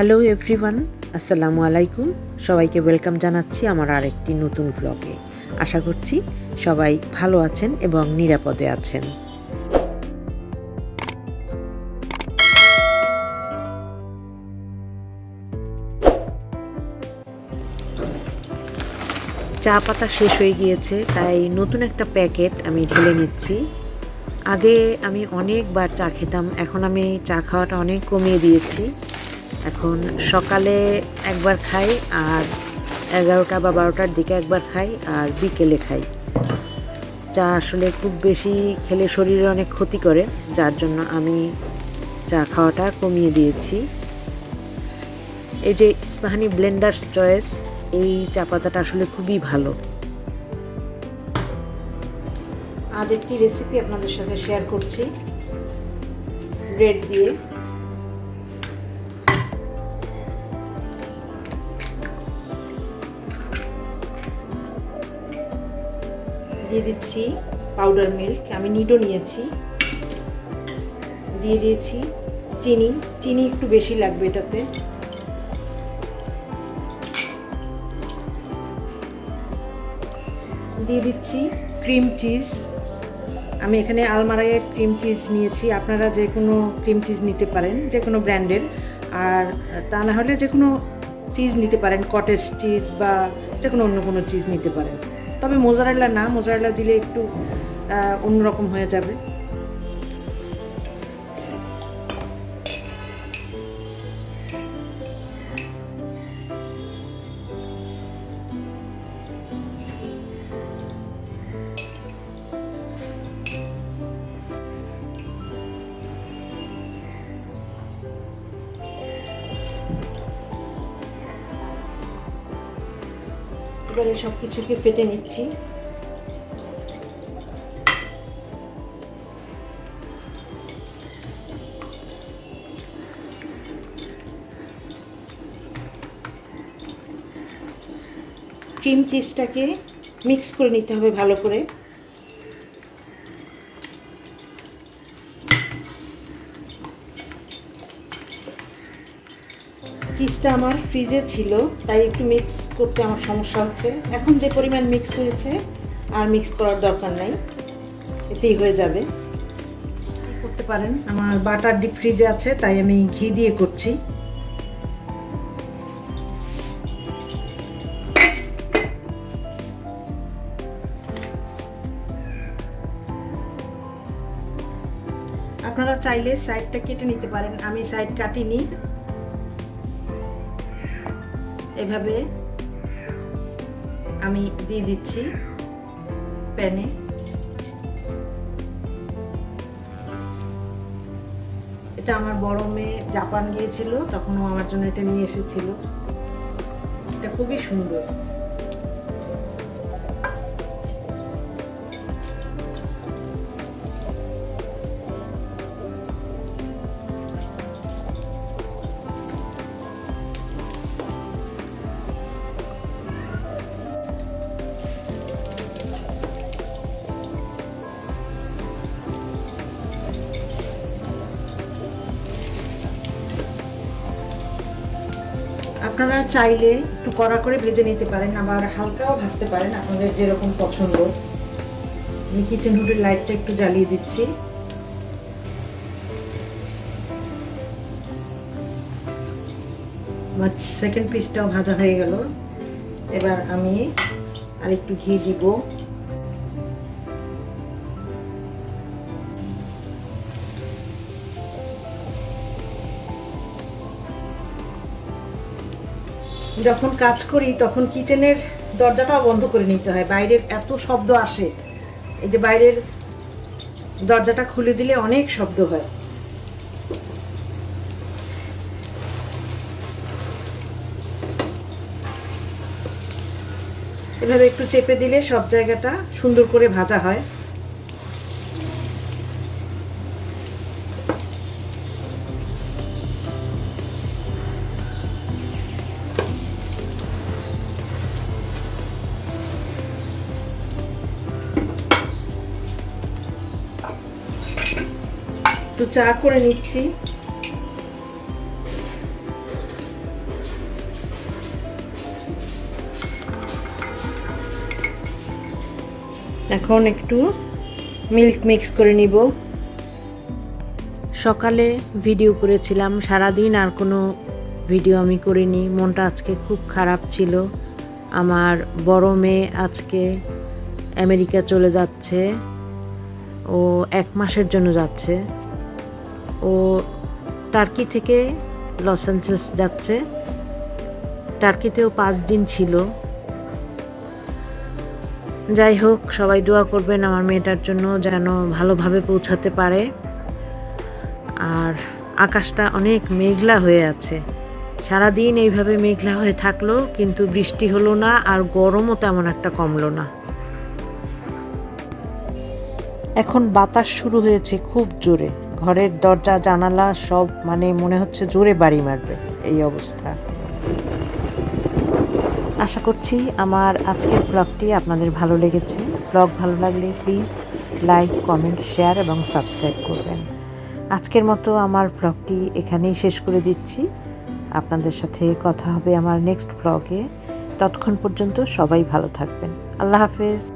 Hello everyone, আসসালামু আলাইকুম। সবাইকে ওয়েলকাম জানাচ্ছি আমার আরেকটি নতুন ভ্লগে আশা করছি সবাই ভালো আছেন এবং নিরাপদে আছেন। চা পাতা শেষ হয়ে গিয়েছে, তাই নতুন একটা প্যাকেট আমি ঢেলে নিচ্ছি। আগে আমি অনেকবার চা খেতাম, এখন আমি চা খাওয়াটা অনেক কমিয়ে দিয়েছি। এখন সকালে একবার খাই আর এগারোটা বা বারোটার দিকে একবার খাই আর বিকেলে খাই। চা আসলে খুব বেশি খেলে শরীরে অনেক ক্ষতি করে, যার জন্য আমি চা খাওয়াটা কমিয়ে দিয়েছি। এই যে ইস্পাহানি ব্লেন্ডার্স চয়েস, এই চা পাতাটা আসলে খুবই ভালো। আজ একটি রেসিপি আপনাদের সাথে শেয়ার করছি। ব্রেড দিয়ে। দিয়ে দিচ্ছি পাউডার মিল্ক আমি নিডো নিয়েছি। দিয়ে দিয়েছি চিনি চিনি একটু বেশি লাগবে এটাতে। দিয়ে দিচ্ছি ক্রিম চিজ আমি এখানে আলমারায় ক্রিম চিজ নিয়েছি, আপনারা যে কোনো ক্রিম চিজ নিতে পারেন যে কোনো ব্র্যান্ডের। আর তা না হলে যে কোনো চিজ নিতে পারেন কটেজ চিজ বা যে কোনো অন্য কোনো চিজ নিতে পারেন। তবে মোজারেলা না মোজারেলা দিলে একটু অন্যরকম হয়ে যাবে। এবারে সব কিছুকে ফেটে নিচ্ছি। ক্রিম চিজটাকে মিক্স করে নিতে হবে ভালো করে। চিজটা আমার ফ্রিজে ছিল, তাই একটু মিক্স করতে আমার সমস্যা হচ্ছে। এখন যে পরিমাণ মিক্স হয়েছে, আর মিক্স করার দরকার নাই, এতেই হয়ে যাবে। করতে পারেন? আমার বাটার ডিপ ফ্রিজে আছে, তাই আমি ঘি দিয়ে করছি। আপনারা চাইলে সাইডটা কেটে নিতে পারেন। আমি সাইড কাটিনি। এভাবে আমি দিয়ে দিচ্ছি প্যানে। এটা আমার বড় মেয়ে জাপান গিয়েছিল তখনও আমার জন্য এটা নিয়ে এসেছিল। এটা খুবই সুন্দর। আপনারা চাইলে একটু কড়া করে ভেজে নিতে পারেন, আবার হালকাও ভাজতে পারেন আপনাদের যেরকম পছন্দ। আমি কিচেন হুডের লাইটটা একটু জ্বালিয়ে দিচ্ছি। আমার সেকেন্ড পিসটাও ভাজা হয়ে গেল। এবার আমি আর একটু ঘি দিব। যখন কাজ করি, তখন কিচেনের দরজাটাও বন্ধ করে নিতে হয়। বাইরের এত শব্দ আসে। এই যে বাইরের দরজাটা খুলে দিলে অনেক শব্দ হয়। এভাবে একটু চেপে দিলে সব জায়গাটা সুন্দর করে ভাজা হয়। একটু চা করে নিচ্ছি। এখন একটু মিল্ক মিক্স করে নিব। সকালে ভিডিও করেছিলাম, সারাদিন আর কোনো ভিডিও আমি করিনি। মনটা আজকে খুব খারাপ ছিল। আমার বড় মেয়ে আজকে আমেরিকা চলে যাচ্ছে। ও এক মাসের জন্য যাচ্ছে। টার্কি থেকে লস অ্যাঞ্জেলেস যাচ্ছে। টার্কিতেও পাঁচ দিন ছিল। যাই হোক, সবাই দোয়া করবেন আমার মেয়েটার জন্য যেন ভালোভাবে পৌঁছাতে পারে। আর আকাশটা অনেক মেঘলা হয়ে আছে। সারাদিন এইভাবে মেঘলা হয়ে থাকল, কিন্তু বৃষ্টি হলো না আর গরমও তেমন একটা কমলো না। এখন বাতাস শুরু হয়েছে খুব জোরে। ঘরের দরজা, জানালা সব মানে মনে হচ্ছে জোরে বাড়ি মারবে এই অবস্থা। আশা করছি আমার আজকের ব্লগটি আপনাদের ভালো লেগেছে। ব্লগ ভালো লাগলে প্লিজ লাইক কমেন্ট শেয়ার এবং সাবস্ক্রাইব করবেন। আজকের মতো আমার ব্লগটি এখানেই শেষ করে দিচ্ছি। আপনাদের সাথে কথা হবে আমার নেক্সট ব্লগে ততক্ষণ পর্যন্ত সবাই ভালো থাকবেন। আল্লাহ হাফেজ।